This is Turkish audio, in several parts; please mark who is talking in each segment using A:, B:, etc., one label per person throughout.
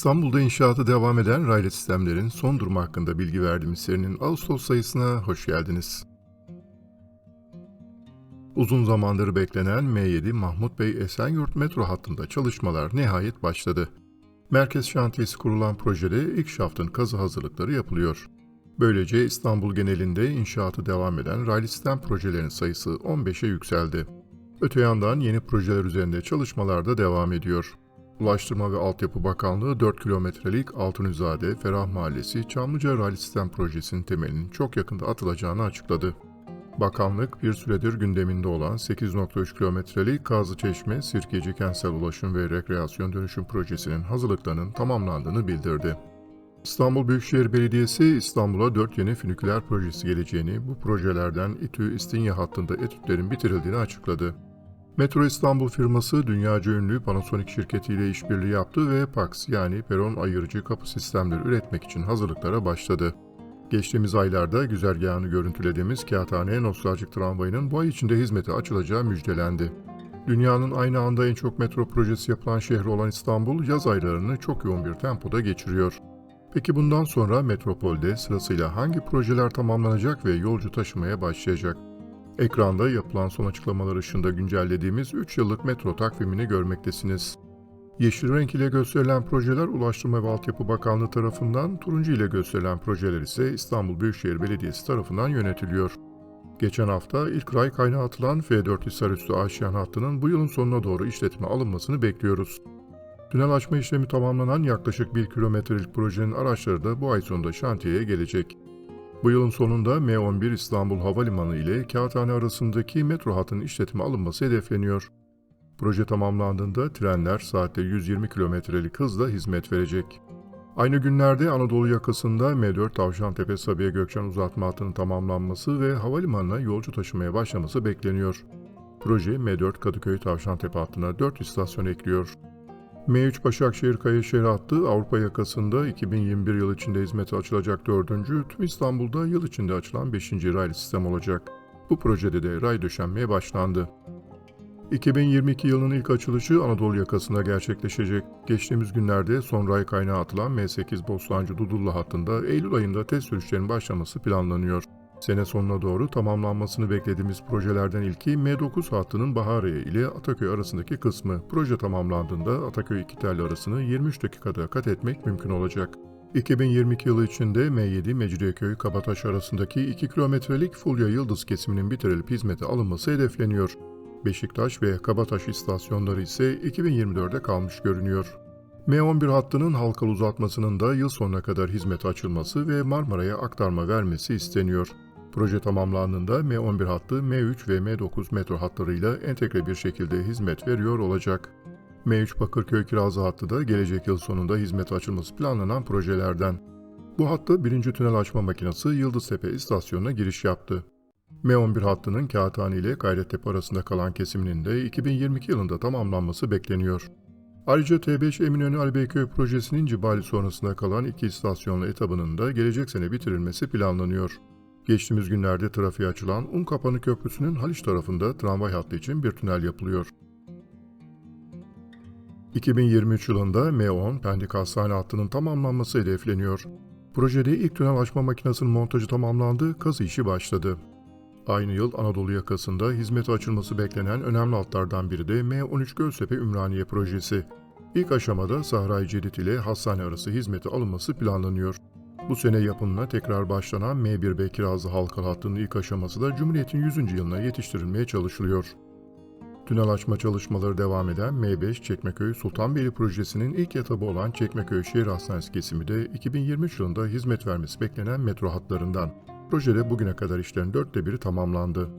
A: İstanbul'da inşaatı devam eden raylı sistemlerin son durumu hakkında bilgi verdiğimiz serinin Ağustos sayısına hoş geldiniz. Uzun zamandır beklenen M7 Mahmut Bey Esenyurt metro hattında çalışmalar nihayet başladı. Merkez şantiyesi kurulan projede ilk şaftın kazı hazırlıkları yapılıyor. Böylece İstanbul genelinde inşaatı devam eden raylı sistem projelerinin sayısı 15'e yükseldi. Öte yandan yeni projeler üzerinde çalışmalar da devam ediyor. Ulaştırma ve Altyapı Bakanlığı 4 kilometrelik Altınizade Ferah Mahallesi Çamlıca Raylı Sistem Projesi'nin temelinin çok yakında atılacağını açıkladı. Bakanlık bir süredir gündeminde olan 8.3 kilometrelik Kazlıçeşme Sirkeci Kentsel Ulaşım ve Rekreasyon Dönüşüm Projesi'nin hazırlıklarının tamamlandığını bildirdi. İstanbul Büyükşehir Belediyesi İstanbul'a 4 yeni füniküler projesi geleceğini, bu projelerden İTÜ İstinye hattında etütlerin bitirildiğini açıkladı. Metro İstanbul firması dünyaca ünlü Panasonic şirketiyle işbirliği yaptı ve PAX yani peron ayırıcı kapı sistemleri üretmek için hazırlıklara başladı. Geçtiğimiz aylarda güzergahını görüntülediğimiz Kağıthane Nostaljik Tramvayı'nın bu ay içinde hizmete açılacağı müjdelendi. Dünyanın aynı anda en çok metro projesi yapılan şehri olan İstanbul, yaz aylarını çok yoğun bir tempoda geçiriyor. Peki bundan sonra metropolde sırasıyla hangi projeler tamamlanacak ve yolcu taşımaya başlayacak? Ekranda yapılan son açıklamalar ışığında güncellediğimiz 3 yıllık metro takvimini görmektesiniz. Yeşil renk ile gösterilen projeler Ulaştırma ve Altyapı Bakanlığı tarafından, turuncu ile gösterilen projeler ise İstanbul Büyükşehir Belediyesi tarafından yönetiliyor. Geçen hafta ilk ray kaynağı atılan F4 Hisarüstü Aşiyan hattının bu yılın sonuna doğru işletime alınmasını bekliyoruz. Tünel açma işlemi tamamlanan yaklaşık 1 kilometrelik projenin araçları da bu ay sonunda şantiyeye gelecek. Bu yılın sonunda M11 İstanbul Havalimanı ile Kağıthane arasındaki metro hattının işletime alınması hedefleniyor. Proje tamamlandığında trenler saatte 120 kilometrelik hızla hizmet verecek. Aynı günlerde Anadolu yakasında M4 Tavşantepe Sabiha Gökçen uzatma hattının tamamlanması ve havalimanına yolcu taşımaya başlaması bekleniyor. Proje M4 Kadıköy Tavşantepe hattına 4 istasyon ekliyor. M3 Başakşehir Kayaşehir hattı Avrupa yakasında 2021 yıl içinde hizmete açılacak dördüncü, tüm İstanbul'da yıl içinde açılan 5. raylı sistem olacak. Bu projede de ray döşenmeye başlandı. 2022 yılının ilk açılışı Anadolu yakasında gerçekleşecek. Geçtiğimiz günlerde son ray kaynağı atılan M8 Bostancı Dudullu hattında Eylül ayında test sürüşlerinin başlaması planlanıyor. Sene sonuna doğru tamamlanmasını beklediğimiz projelerden ilki M9 hattının Bahariye ile Ataköy arasındaki kısmı. Proje tamamlandığında Ataköy iki telli arasını 23 dakikada kat etmek mümkün olacak. 2022 yılı içinde M7 Mecidiyeköy Kabataş arasındaki 2 kilometrelik Fulya Yıldız kesiminin bitirilip hizmete alınması hedefleniyor. Beşiktaş ve Kabataş istasyonları ise 2024'de kalmış görünüyor. M11 hattının halkalı uzatmasının da yıl sonuna kadar hizmete açılması ve Marmara'ya aktarma vermesi isteniyor. Proje tamamlandığında M11 hattı M3 ve M9 metro hatlarıyla entegre bir şekilde hizmet veriyor olacak. M3 Bakırköy Kirazlı hattı da gelecek yıl sonunda hizmete açılması planlanan projelerden. Bu hatta birinci tünel açma makinesi Yıldıztepe istasyonuna giriş yaptı. M11 hattının Kağıthane ile Gayrettepe arasında kalan kesiminin de 2022 yılında tamamlanması bekleniyor. Ayrıca T5 Eminönü Ali Beyköy projesinin Cibali sonrasında kalan iki istasyonlu etabının da gelecek sene bitirilmesi planlanıyor. Geçtiğimiz günlerde trafiğe açılan Unkapanı Köprüsü'nün Haliç tarafında tramvay hattı için bir tünel yapılıyor. 2023 yılında M10 Pendik Hastane hattının tamamlanması hedefleniyor. Projede ilk tünel açma makinesinin montajı tamamlandı, kazı işi başladı. Aynı yıl Anadolu yakasında hizmete açılması beklenen önemli hatlardan biri de M13 Göztepe Ümraniye projesi. İlk aşamada Sahra-i Cedid ile hastane arası hizmete alınması planlanıyor. Bu sene yapımına tekrar başlanan M1B Kirazlı halkalı hattının ilk aşaması da Cumhuriyet'in 100. yılına yetiştirilmeye çalışılıyor. Tünel açma çalışmaları devam eden M5 Çekmeköy Sultanbeyli projesinin ilk etabı olan Çekmeköy Şehir Hastanesi kesimi de 2023 yılında hizmet vermesi beklenen metro hatlarından. Projede bugüne kadar işlerin dörtte biri tamamlandı.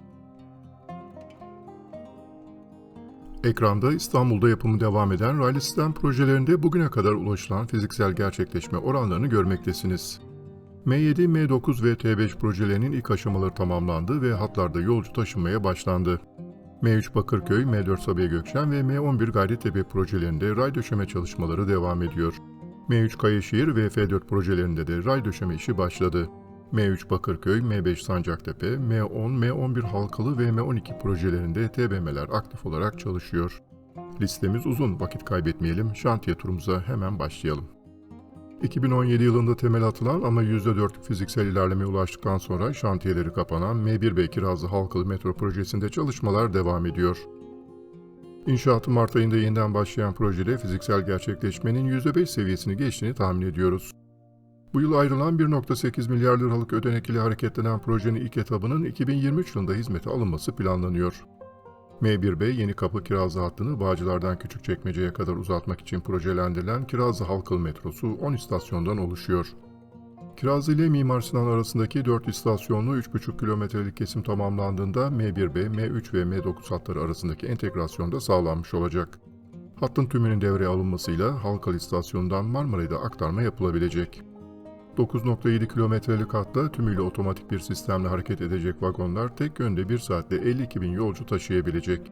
A: Ekranda İstanbul'da yapımı devam eden raylı sistem projelerinde bugüne kadar ulaşılan fiziksel gerçekleşme oranlarını görmektesiniz. M7, M9 ve T5 projelerinin ilk aşamaları tamamlandı ve hatlarda yolcu taşınmaya başlandı. M3 Bakırköy, M4 Sabiha Gökçen ve M11 Gayrettepe projelerinde ray döşeme çalışmaları devam ediyor. M3 Kayaşehir ve F4 projelerinde de ray döşeme işi başladı. M3 Bakırköy, M5 Sancaktepe, M10, M11 Halkalı ve M12 projelerinde TBM'ler aktif olarak çalışıyor. Listemiz uzun, vakit kaybetmeyelim, şantiye turumuza hemen başlayalım. 2017 yılında temel atılan ama %4'lük fiziksel ilerlemeye ulaştıktan sonra şantiyeleri kapanan M1B Kirazlı Halkalı Metro projesinde çalışmalar devam ediyor. İnşaatı Mart ayında yeniden başlayan projede fiziksel gerçekleşmenin %5 seviyesini geçtiğini tahmin ediyoruz. Bu yıl ayrılan 1.8 milyar liralık ödenek ile hareketlenen projenin ilk etabının 2023 yılında hizmete alınması planlanıyor. M1B yeni kapı Kirazlı hattını Bağcılar'dan Küçükçekmece'ye kadar uzatmak için projelendirilen Kirazlı Halkalı metrosu 10 istasyondan oluşuyor. Kirazlı ile Mimar Sinan arasındaki 4 istasyonlu 3,5 kilometrelik kesim tamamlandığında M1B, M3 ve M9 hatları arasındaki entegrasyon da sağlanmış olacak. Hattın tümünün devreye alınmasıyla Halkalı istasyonundan Marmara'ya da aktarma yapılabilecek. 9.7 kilometrelik hatta tümüyle otomatik bir sistemle hareket edecek vagonlar tek yönde 1 saatte 52 bin yolcu taşıyabilecek.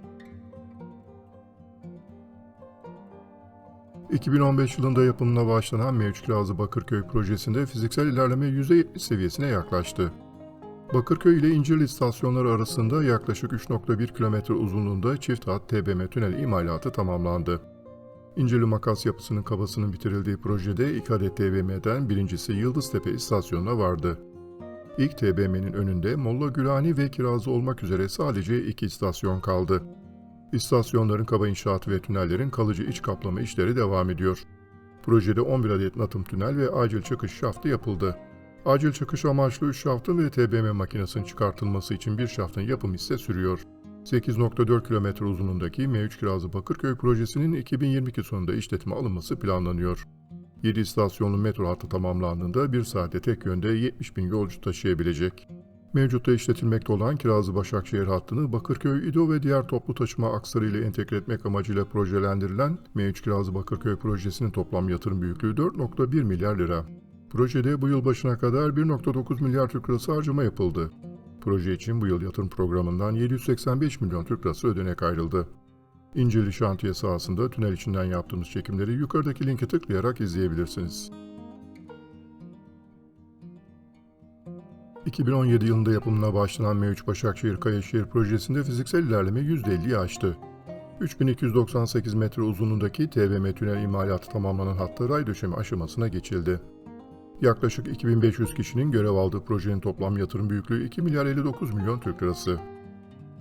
A: 2015 yılında yapımına başlanan M3 Kirazlı Bakırköy projesinde fiziksel ilerleme %70 seviyesine yaklaştı. Bakırköy ile İncirli istasyonları arasında yaklaşık 3.1 kilometre uzunluğunda çift hat TBM tünel imalatı tamamlandı. İncirli makas yapısının kabasının bitirildiği projede iki adet TBM'den birincisi Yıldıztepe istasyonuna vardı. İlk TBM'nin önünde Molla Gülhani ve Kirazlı olmak üzere sadece iki istasyon kaldı. İstasyonların kaba inşaatı ve tünellerin kalıcı iç kaplama işleri devam ediyor. Projede 11 adet natım tünel ve acil çıkış şaftı yapıldı. Acil çıkış amaçlı 3 şaftın ve TBM makinesinin çıkartılması için bir şaftın yapımı ise sürüyor. 8.4 kilometre uzunluğundaki M3 Kirazlı Bakırköy projesinin 2022 sonunda işletime alınması planlanıyor. 7 istasyonlu metro hattı tamamlandığında bir saatte tek yönde 70 bin yolcu taşıyabilecek. Mevcutta işletilmekte olan Kirazlı Başakşehir hattını Bakırköy, İdo ve diğer toplu taşıma aksarı ile entegre etmek amacıyla projelendirilen M3 Kirazlı Bakırköy projesinin toplam yatırım büyüklüğü 4.1 milyar lira. Projede bu yıl başına kadar 1.9 milyar Türk lirası harcama yapıldı. Proje için bu yıl yatırım programından 785 milyon Türk lirası ödenek ayrıldı. İncirli şantiye sahasında tünel içinden yaptığımız çekimleri yukarıdaki linke tıklayarak izleyebilirsiniz. 2017 yılında yapımına başlanan M3 Başakşehir Kayaşehir projesinde fiziksel ilerleme %50'yi aştı. 3298 metre uzunluğundaki TBM tünel imalatı tamamlanan hatta ray döşeme aşamasına geçildi. Yaklaşık 2500 kişinin görev aldığı projenin toplam yatırım büyüklüğü 2 milyar 59 milyon Türk lirası.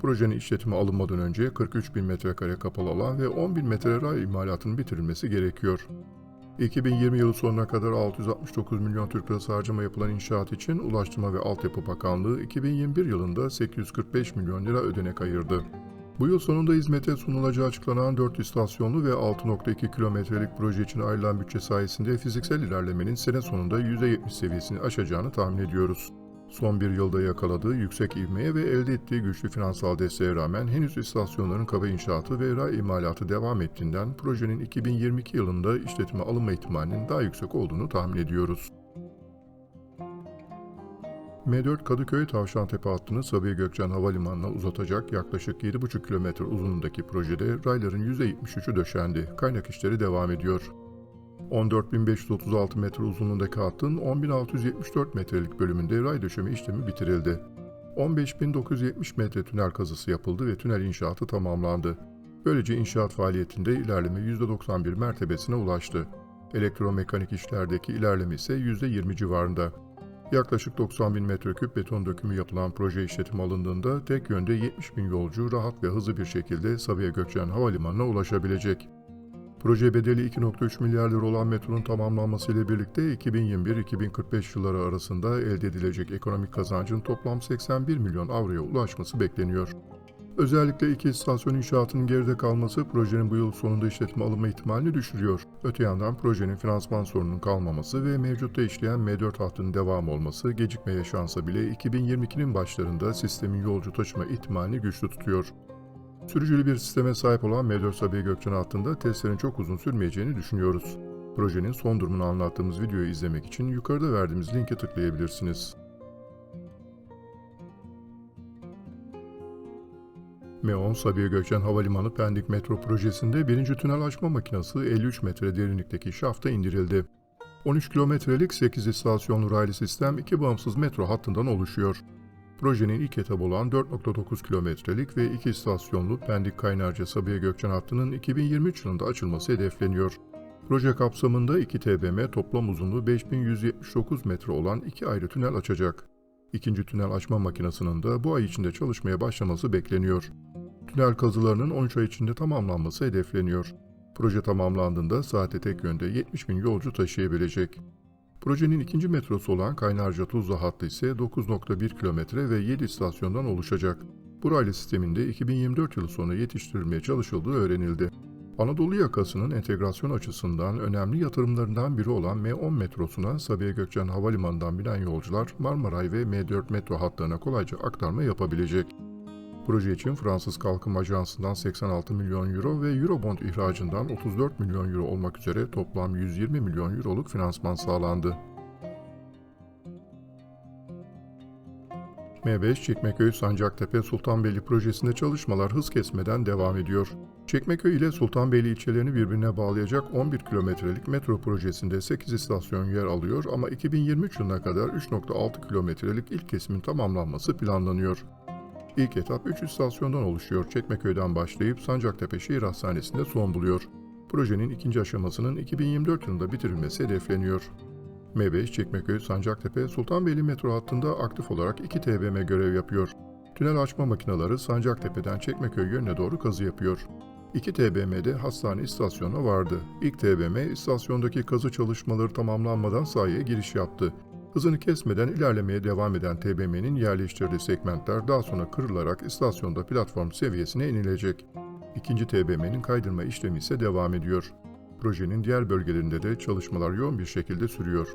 A: Projenin işletime alınmadan önce 43 bin metrekare kapalı alan ve 10 bin metre ray imalatının bitirilmesi gerekiyor. 2020 yılı sonuna kadar 669 milyon Türk lirası harcama yapılan inşaat için Ulaştırma ve Altyapı Bakanlığı 2021 yılında 845 milyon lira ödenek ayırdı. Bu yıl sonunda hizmete sunulacağı açıklanan 4 istasyonlu ve 6.2 kilometrelik proje için ayrılan bütçe sayesinde fiziksel ilerlemenin sene sonunda %70 seviyesini aşacağını tahmin ediyoruz. Son bir yılda yakaladığı yüksek ivmeye ve elde ettiği güçlü finansal desteğe rağmen henüz istasyonların kaba inşaatı ve ray imalatı devam ettiğinden projenin 2022 yılında işletime alınma ihtimalinin daha yüksek olduğunu tahmin ediyoruz. M4 Kadıköy Tavşantepe hattını Sabiha Gökçen Havalimanı'na uzatacak yaklaşık 7,5 kilometre uzunluğundaki projede rayların %73'ü döşendi. Kaynak işleri devam ediyor. 14.536 metre uzunluğundaki hattın 10.674 metrelik bölümünde ray döşeme işlemi bitirildi. 15.970 metre tünel kazısı yapıldı ve tünel inşaatı tamamlandı. Böylece inşaat faaliyetinde ilerleme %91 mertebesine ulaştı. Elektromekanik işlerdeki ilerleme ise %20 civarında. Yaklaşık 90 bin metreküp beton dökümü yapılan proje işletim alındığında tek yönde 70 bin yolcu rahat ve hızlı bir şekilde Sabiha Gökçen Havalimanı'na ulaşabilecek. Proje bedeli 2.3 milyar lira olan metronun tamamlanması ile birlikte 2021-2045 yılları arasında elde edilecek ekonomik kazancın toplam 81 milyon avroya ulaşması bekleniyor. Özellikle iki istasyon inşaatının geride kalması projenin bu yıl sonunda işletime alınma ihtimalini düşürüyor. Öte yandan projenin finansman sorununun kalmaması ve mevcutta işleyen M4 hattının devam olması gecikme yaşansa bile 2022'nin başlarında sistemin yolcu taşıma ihtimalini güçlü tutuyor. Sürücülü bir sisteme sahip olan M4 Sabiha Gökçen hattında testlerin çok uzun sürmeyeceğini düşünüyoruz. Projenin son durumunu anlattığımız videoyu izlemek için yukarıda verdiğimiz linke tıklayabilirsiniz. M10 Sabiha Gökçen Havalimanı Pendik Metro projesinde birinci tünel açma makinesi 53 metre derinlikteki şafta indirildi. 13 kilometrelik 8 istasyonlu raylı sistem iki bağımsız metro hattından oluşuyor. Projenin ilk etabı olan 4.9 kilometrelik ve 2 istasyonlu Pendik Kaynarca Sabiha Gökçen hattının 2023 yılında açılması hedefleniyor. Proje kapsamında 2 TBM toplam uzunluğu 5179 metre olan iki ayrı tünel açacak. İkinci tünel açma makinesinin de bu ay içinde çalışmaya başlaması bekleniyor. Tünel kazılarının 13 ay içinde tamamlanması hedefleniyor. Proje tamamlandığında saate tek yönde 70 bin yolcu taşıyabilecek. Projenin ikinci metrosu olan Kaynarca Tuzla hattı ise 9.1 kilometre ve 7 istasyondan oluşacak. Bu raylı sisteminde 2024 yılı sonu yetiştirilmeye çalışıldığı öğrenildi. Anadolu yakasının entegrasyon açısından önemli yatırımlarından biri olan M10 metrosuna Sabiha Gökçen Havalimanı'ndan binen yolcular Marmaray ve M4 metro hatlarına kolayca aktarma yapabilecek. Proje için Fransız Kalkınma Ajansı'ndan 86 milyon euro ve Eurobond ihracından 34 milyon euro olmak üzere toplam 120 milyon euroluk finansman sağlandı. M5 Çekmeköy Sancaktepe Sultanbeyli projesinde çalışmalar hız kesmeden devam ediyor. Çekmeköy ile Sultanbeyli ilçelerini birbirine bağlayacak 11 kilometrelik metro projesinde 8 istasyon yer alıyor ama 2023 yılına kadar 3.6 kilometrelik ilk kesimin tamamlanması planlanıyor. İlk etap 3 istasyondan oluşuyor. Çekmeköy'den başlayıp Sancaktepe Şehir Hastanesi'nde son buluyor. Projenin ikinci aşamasının 2024 yılında bitirilmesi hedefleniyor. M5 Çekmeköy Sancaktepe Sultanbeyli metro hattında aktif olarak 2 TBM görev yapıyor. Tünel açma makineleri Sancaktepe'den Çekmeköy yönüne doğru kazı yapıyor. 2 TBM'de hastane istasyonu vardı. İlk TBM istasyondaki kazı çalışmaları tamamlanmadan sahaya giriş yaptı. Hızını kesmeden ilerlemeye devam eden TBM'nin yerleştirdiği segmentler daha sonra kırılarak istasyonda platform seviyesine inilecek. İkinci TBM'nin kaydırma işlemi ise devam ediyor. Projenin diğer bölgelerinde de çalışmalar yoğun bir şekilde sürüyor.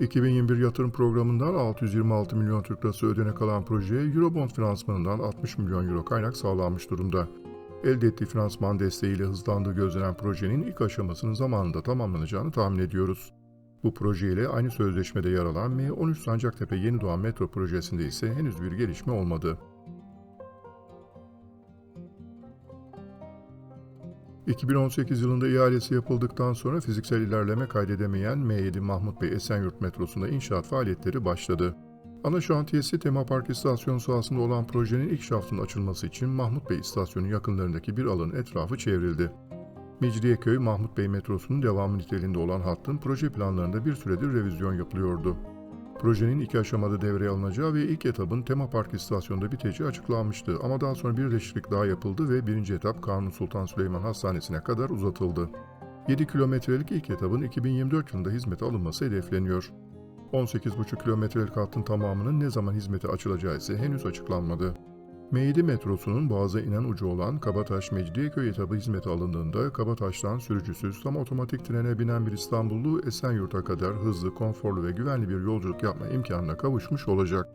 A: 2021 yatırım programından 626 milyon Türk lirası ödenek alan projeye Eurobond finansmanından 60 milyon euro kaynak sağlanmış durumda. Elde ettiği finansman desteğiyle hızlandığı gözlenen projenin ilk aşamasının zamanında tamamlanacağını tahmin ediyoruz. Bu projeyle aynı sözleşmede yer alan M13 Sancaktepe Yeni Doğan Metro projesinde ise henüz bir gelişme olmadı. 2018 yılında ihalesi yapıldıktan sonra fiziksel ilerleme kaydedemeyen M7 Mahmut Bey Esenyurt metrosunda inşaat faaliyetleri başladı. Ana şantiyesi Tema Park istasyonu sahasında olan projenin ilk şaftının açılması için Mahmut Bey istasyonu yakınlarındaki bir alanın etrafı çevrildi. Mecidiyeköy Mahmut Bey metrosunun devamı niteliğinde olan hattın proje planlarında bir süredir revizyon yapılıyordu. Projenin iki aşamada devreye alınacağı ve ilk etapın Tema Park istasyonunda biteceği açıklanmıştı ama daha sonra bir değişiklik daha yapıldı ve birinci etap Kanuni Sultan Süleyman Hastanesi'ne kadar uzatıldı. 7 kilometrelik ilk etapın 2024 yılında hizmete alınması hedefleniyor. 18,5 kilometrelik hattın tamamının ne zaman hizmete açılacağı ise henüz açıklanmadı. M7 metrosunun boğaza inen ucu olan Kabataş-Mecidiyeköy etabı hizmete alındığında Kabataş'tan sürücüsüz tam otomatik trene binen bir İstanbullu Esenyurt'a kadar hızlı, konforlu ve güvenli bir yolculuk yapma imkanına kavuşmuş olacak.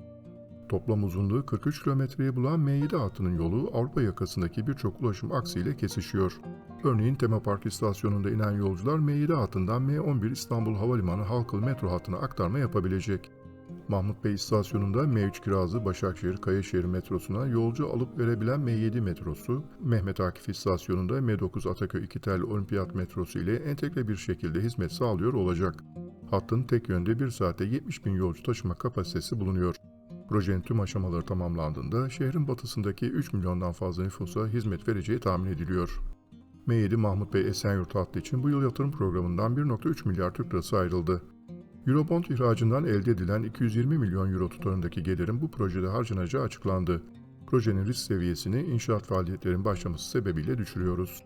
A: Toplam uzunluğu 43 kilometreyi bulan M7 hattının yolu Avrupa yakasındaki birçok ulaşım aksiyle kesişiyor. Örneğin Tema Park istasyonunda inen yolcular M7 hattından M11 İstanbul Havalimanı Halkalı metro hattına aktarma yapabilecek. Mahmut Bey istasyonunda M3 Kirazlı Başakşehir Kayaşehir metrosuna yolcu alıp verebilen M7 metrosu, Mehmet Akif istasyonunda M9 Ataköy İkitel Olimpiyat metrosu ile entegre bir şekilde hizmet sağlıyor olacak. Hattın tek yönde bir saate 70 bin yolcu taşıma kapasitesi bulunuyor. Projenin tüm aşamaları tamamlandığında şehrin batısındaki 3 milyondan fazla nüfusa hizmet vereceği tahmin ediliyor. M7 Mahmut Bey Esenyurt hattı için bu yıl yatırım programından 1.3 milyar Türk lirası ayrıldı. Eurobond ihracından elde edilen 220 milyon euro tutarındaki gelirin bu projede harcanacağı açıklandı. Projenin risk seviyesini inşaat faaliyetlerin başlaması sebebiyle düşürüyoruz.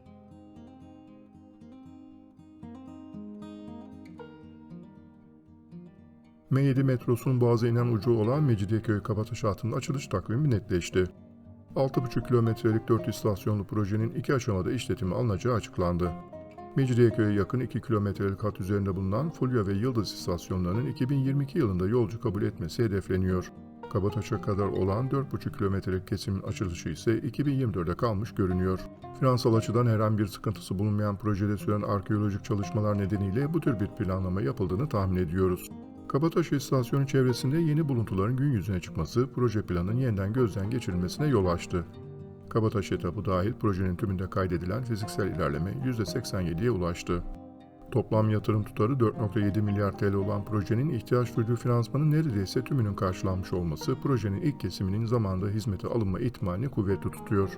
A: M7 metrosunun boğaza inen ucu olan Mecidiyeköy Kabataş hattının açılış takvimi netleşti. 6,5 kilometrelik 4 istasyonlu projenin iki aşamada işletimi alınacağı açıklandı. Mecidiyeköy'e yakın 2 kilometrelik hat üzerinde bulunan Fulya ve Yıldız istasyonlarının 2022 yılında yolcu kabul etmesi hedefleniyor. Kabataş'a kadar olan 4,5 kilometrelik kesimin açılışı ise 2024'e kalmış görünüyor. Finansal açıdan herhangi bir sıkıntısı bulunmayan projede süren arkeolojik çalışmalar nedeniyle bu tür bir planlama yapıldığını tahmin ediyoruz. Kabataş istasyonu çevresinde yeni buluntuların gün yüzüne çıkması proje planının yeniden gözden geçirilmesine yol açtı. Kabataş etabı dahil projenin tümünde kaydedilen fiziksel ilerleme %87'ye ulaştı. Toplam yatırım tutarı 4.7 milyar TL olan projenin ihtiyaç duyduğu finansmanın neredeyse tümünün karşılanmış olması projenin ilk kesiminin zamanında hizmete alınma ihtimalini kuvvetli tutuyor.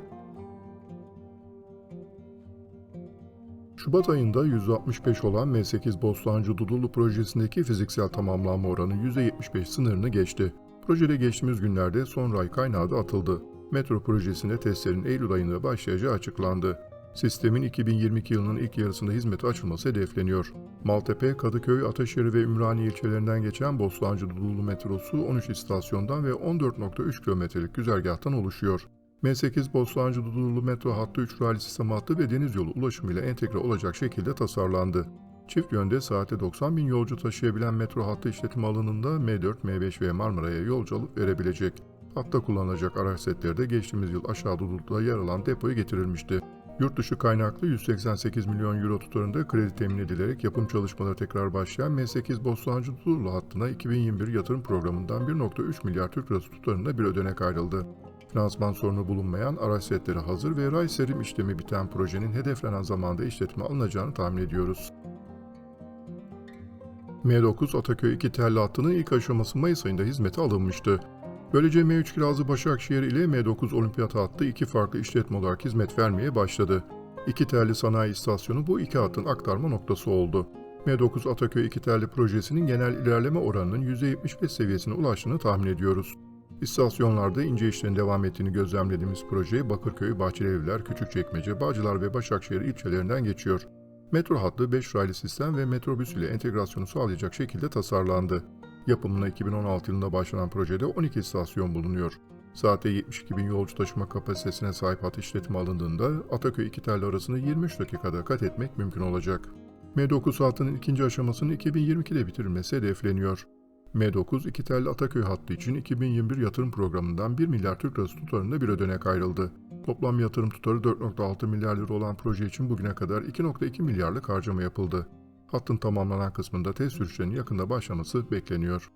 A: Şubat ayında 165 olan M8 Bostancı Dudullu projesindeki fiziksel tamamlanma oranı %75 sınırını geçti. Projede geçtiğimiz günlerde son ray kaynağı da atıldı. Metro projesinde testlerin Eylül ayında başlayacağı açıklandı. Sistemin 2022 yılının ilk yarısında hizmete açılması hedefleniyor. Maltepe, Kadıköy, Ataşehir ve Ümraniye ilçelerinden geçen Bostancı Dudullu metrosu 13 istasyondan ve 14.3 kilometrelik güzergahtan oluşuyor. M8 Bostancı Dudullu metro hattı 3 raylı sistem hattı ve deniz yolu ulaşımıyla entegre olacak şekilde tasarlandı. Çift yönde saatte 90 bin yolcu taşıyabilen metro hattı işletim alanında M4, M5 ve Marmara'ya yolcu verebilecek. Hatta kullanılacak araç setleri de geçtiğimiz yıl aşağı Dudullu'da yer alan depoya getirilmişti. Yurt dışı kaynaklı 188 milyon euro tutarında kredi temin edilerek yapım çalışmaları tekrar başlayan M8 Bostancı Dudullu hattına 2021 yatırım programından 1.3 milyar Türk lirası tutarında bir ödenek ayrıldı. Finansman sorunu bulunmayan araç setleri hazır ve ray serim işlemi biten projenin hedeflenen zamanda işletime alınacağını tahmin ediyoruz. M9 Ataköy 2 telli hattının ilk aşaması Mayıs ayında hizmete alınmıştı. Böylece M3 Kirazlı Başakşehir ile M9 Olimpiyat hattı iki farklı işletme olarak hizmet vermeye başladı. İki telli sanayi istasyonu bu iki hattın aktarma noktası oldu. M9 Ataköy 2 telli projesinin genel ilerleme oranının %75 seviyesine ulaştığını tahmin ediyoruz. İstasyonlarda ince işlerin devam ettiğini gözlemlediğimiz proje Bakırköy, Bahçelievler, Küçükçekmece, Bağcılar ve Başakşehir ilçelerinden geçiyor. Metro hattı 5 raylı sistem ve metrobüs ile entegrasyonu sağlayacak şekilde tasarlandı. Yapımına 2016 yılında başlanan projede 12 istasyon bulunuyor. Saatte 72 bin yolcu taşıma kapasitesine sahip hat işletime alındığında Ataköy iki telli arasını 23 dakikada kat etmek mümkün olacak. M9 hattının ikinci aşamasının 2022'de bitirilmesi hedefleniyor. M9 iki telli Ataköy hattı için 2021 yatırım programından 1 milyar Türk lirası tutarında bir ödenek ayrıldı. Toplam yatırım tutarı 4.6 milyar lira olan proje için bugüne kadar 2.2 milyarlık harcama yapıldı. Hattın tamamlanan kısmında test sürüşlerinin yakında başlaması bekleniyor.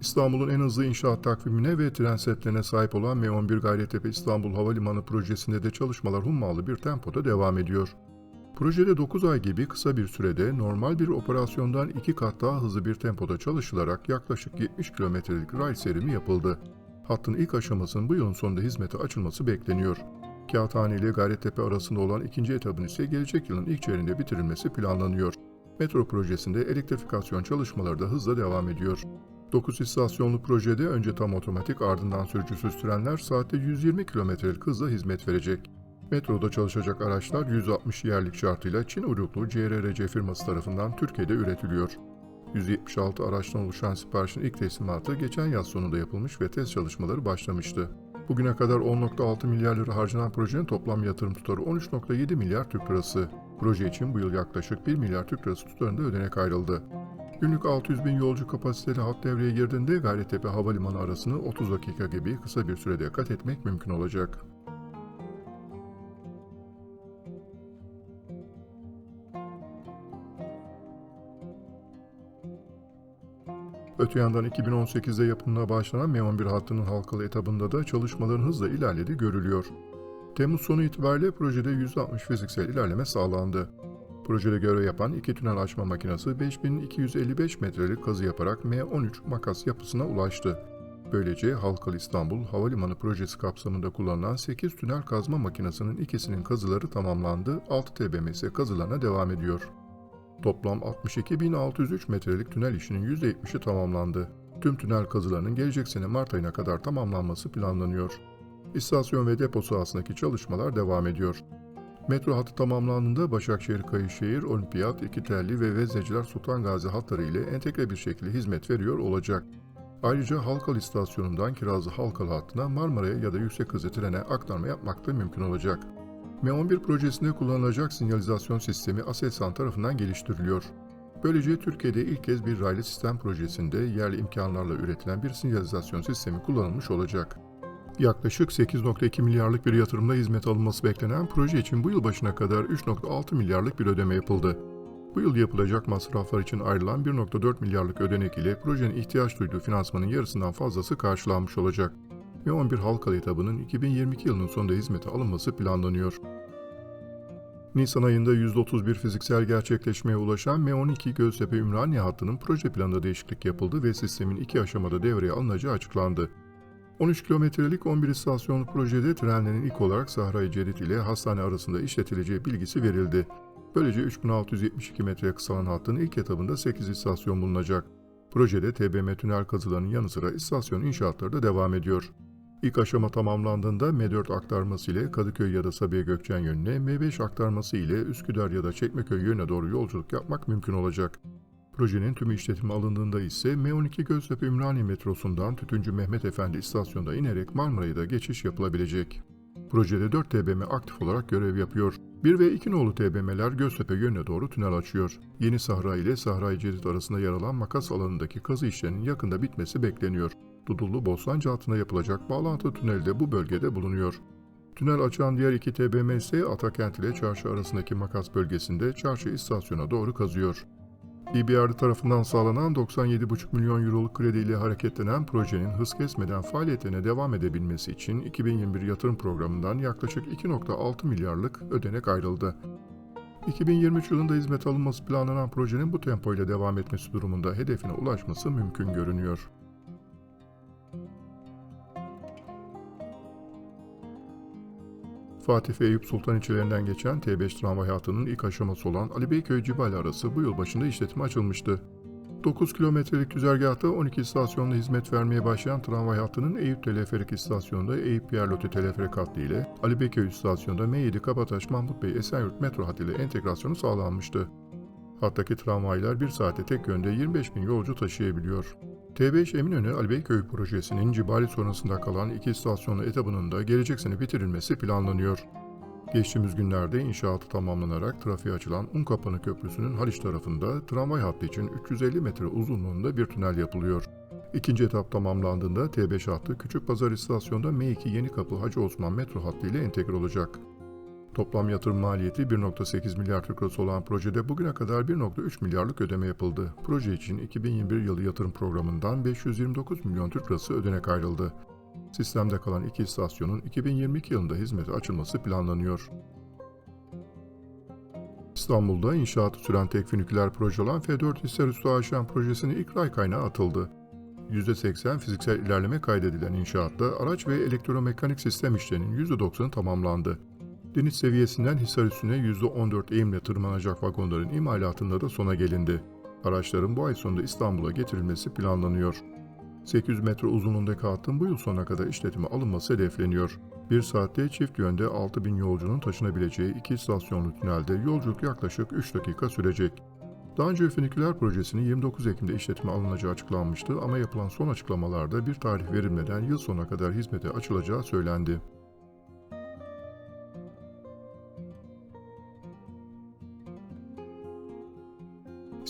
A: İstanbul'un en hızlı inşaat takvimine ve tren setlerine sahip olan M11 Gayrettepe İstanbul Havalimanı projesinde de çalışmalar hummalı bir tempoda devam ediyor. Projede 9 ay gibi kısa bir sürede normal bir operasyondan 2 kat daha hızlı bir tempoda çalışılarak yaklaşık 70 kilometrelik ray serimi yapıldı. Hattın ilk aşamasının bu yılın sonunda hizmete açılması bekleniyor. Kağıthane ile Gayrettepe arasında olan ikinci etabın ise gelecek yılın ilk çeyreğinde bitirilmesi planlanıyor. Metro projesinde elektrifikasyon çalışmaları da hızla devam ediyor. 9 istasyonlu projede önce tam otomatik ardından sürücüsüz trenler saatte 120 kilometrelik hızla hizmet verecek. Metroda çalışacak araçlar 160 yerlik şartıyla Çin uyruklu CRRC firması tarafından Türkiye'de üretiliyor. 176 araçtan oluşan siparişin ilk teslimatı geçen yaz sonunda yapılmış ve test çalışmaları başlamıştı. Bugüne kadar 10.6 milyar lira harcanan projenin toplam yatırım tutarı 13.7 milyar Türk lirası. Proje için bu yıl yaklaşık 1 milyar Türk lirası tutarında ödenek ayrıldı. Günlük 600 bin yolcu kapasiteli hat devreye girdiğinde Gayrettepe Havalimanı arasını 30 dakika gibi kısa bir sürede kat etmek mümkün olacak. Öte yandan 2018'de yapımına başlanan M11 hattının halkalı etabında da çalışmaların hızla ilerlediği görülüyor. Temmuz sonu itibariyle projede %60 fiziksel ilerleme sağlandı. Projede görev yapan iki tünel açma makinesi 5255 metrelik kazı yaparak M13 makas yapısına ulaştı. Böylece Halkalı İstanbul Havalimanı projesi kapsamında kullanılan 8 tünel kazma makinesinin ikisinin kazıları tamamlandı, 6 TBMS kazılarına devam ediyor. Toplam 62.603 metrelik tünel işinin %70'i tamamlandı. Tüm tünel kazılarının gelecek sene Mart ayına kadar tamamlanması planlanıyor. İstasyon ve depo sahasındaki çalışmalar devam ediyor. Metro hattı tamamlandığında Başakşehir Kayışehir, Olimpiyat, İkitelli ve Vezeciler Sultan Gazi hatları ile entegre bir şekilde hizmet veriyor olacak. Ayrıca Halkalı istasyonundan Kirazlı Halkalı hattına Marmara'ya ya da yüksek hızlı trene aktarma yapmak da mümkün olacak. M11 projesinde kullanılacak sinyalizasyon sistemi Aselsan tarafından geliştiriliyor. Böylece Türkiye'de ilk kez bir raylı sistem projesinde yerli imkanlarla üretilen bir sinyalizasyon sistemi kullanılmış olacak. Yaklaşık 8.2 milyarlık bir yatırımla hizmet alınması beklenen proje için bu yıl başına kadar 3.6 milyarlık bir ödeme yapıldı. Bu yıl yapılacak masraflar için ayrılan 1.4 milyarlık ödenek ile projenin ihtiyaç duyduğu finansmanın yarısından fazlası karşılanmış olacak ve 11 halkalı etabının 2022 yılının sonunda hizmete alınması planlanıyor. Nisan ayında %31 fiziksel gerçekleşmeye ulaşan M12 Göztepe Ümraniye hattının proje planında değişiklik yapıldı ve sistemin iki aşamada devreye alınacağı açıklandı. 13 kilometrelik 11 istasyonlu projede trenlerin ilk olarak Sahra-i Cerit ile hastane arasında işletileceği bilgisi verildi. Böylece 3672 metreye kısalan hattın ilk etabında 8 istasyon bulunacak. Projede TBM tünel kazılarının yanı sıra istasyon inşaatları da devam ediyor. İlk aşama tamamlandığında M4 aktarması ile Kadıköy ya da Sabiha Gökçen yönüne, M5 aktarması ile Üsküdar ya da Çekmeköy yönüne doğru yolculuk yapmak mümkün olacak. Projenin tüm işletimi alındığında ise M12 Göztepe Ümraniye metrosundan Tütüncü Mehmet Efendi istasyonda inerek Marmara'ya da geçiş yapılabilecek. Projede 4 TBM aktif olarak görev yapıyor. 1 ve 2 nolu TBM'ler Göztepe yönüne doğru tünel açıyor. Yeni Sahra ile Sahra-i Cerit arasında yer alan makas alanındaki kazı işlerinin yakında bitmesi bekleniyor. Dudullu Bostancı yapılacak bağlantı tüneli de bu bölgede bulunuyor. Tünel açan diğer iki TBM ise Atakent ile Çarşı arasındaki makas bölgesinde Çarşı istasyona doğru kazıyor. EBRD tarafından sağlanan 97,5 milyon euroluk krediyle hareketlenen projenin hız kesmeden faaliyetine devam edebilmesi için 2021 yatırım programından yaklaşık 2.6 milyarlık ödenek ayrıldı. 2023 yılında hizmet alınması planlanan projenin bu tempoyla devam etmesi durumunda hedefine ulaşması mümkün görünüyor. Fatih ve Eyüp Sultan ilçelerinden geçen T5 tramvay hattının ilk aşaması olan Ali Beyköy Cibali arası bu yıl başında işletime açılmıştı. 9 kilometrelik güzergahta 12 istasyonda hizmet vermeye başlayan tramvay hattının Eyüp Teleferik istasyonunda Eyüp Yerloti Teleferik hattı ile Ali Beyköy istasyonunda M7 Kabataş Mahmut Bey Esenyurt metro hattı ile entegrasyonu sağlanmıştı. Hattaki tramvaylar bir saate tek yönde 25 bin yolcu taşıyabiliyor. T5 Eminönü Ali Beyköy projesinin Cibali sonrasında kalan iki istasyonlu etabının da gelecek sene bitirilmesi planlanıyor. Geçtiğimiz günlerde inşaatı tamamlanarak trafiğe açılan Unkapanı Köprüsü'nün Haliç tarafında tramvay hattı için 350 metre uzunluğunda bir tünel yapılıyor. İkinci etap tamamlandığında T5 hattı Küçükpazar istasyonunda M2 Yeni Kapı Hacı Osman metro hattı ile entegre olacak. Toplam yatırım maliyeti 1.8 milyar Türk lirası olan projede bugüne kadar 1.3 milyarlık ödeme yapıldı. Proje için 2021 yılı yatırım programından 529 milyon Türk lirası ödenek ayrıldı. Sistemde kalan iki istasyonun 2022 yılında hizmete açılması planlanıyor. İstanbul'da inşaatı süren tekfi nükleer proje olan F4 Hisarüstü Aşan projesinin ilk ray kaynağı atıldı. %80 fiziksel ilerleme kaydedilen inşaatta araç ve elektromekanik sistem işlerinin %90'ı tamamlandı. Deniz seviyesinden Hisar üstüne %14 eğimle tırmanacak vagonların imalatında da sona gelindi. Araçların bu ay sonunda İstanbul'a getirilmesi planlanıyor. 800 metre uzunluğundaki hattın bu yıl sonuna kadar işletime alınması hedefleniyor. Bir saatte çift yönde 6000 yolcunun taşınabileceği iki istasyonlu tünelde yolculuk yaklaşık 3 dakika sürecek. Daha önce füniküler projesinin 29 Ekim'de işletime alınacağı açıklanmıştı ama yapılan son açıklamalarda bir tarih verilmeden yıl sonuna kadar hizmete açılacağı söylendi.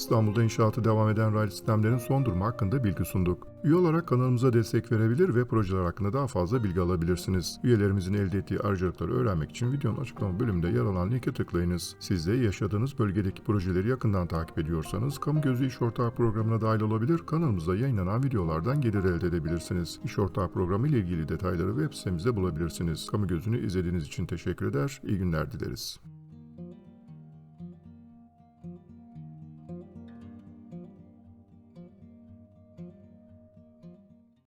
A: İstanbul'da inşaatı devam eden raylı sistemlerin son durumu hakkında bilgi sunduk. Üye olarak kanalımıza destek verebilir ve projeler hakkında daha fazla bilgi alabilirsiniz. Üyelerimizin elde ettiği ayrıcalıkları öğrenmek için videonun açıklama bölümünde yer alan linke tıklayınız. Siz de yaşadığınız bölgedeki projeleri yakından takip ediyorsanız Kamu Gözü İş Ortağı programına dahil olabilir, kanalımızda yayınlanan videolardan gelir elde edebilirsiniz. İş Ortağı programı ile ilgili detayları web sitemizde bulabilirsiniz. Kamu Gözü'nü izlediğiniz için teşekkür eder, iyi günler dileriz.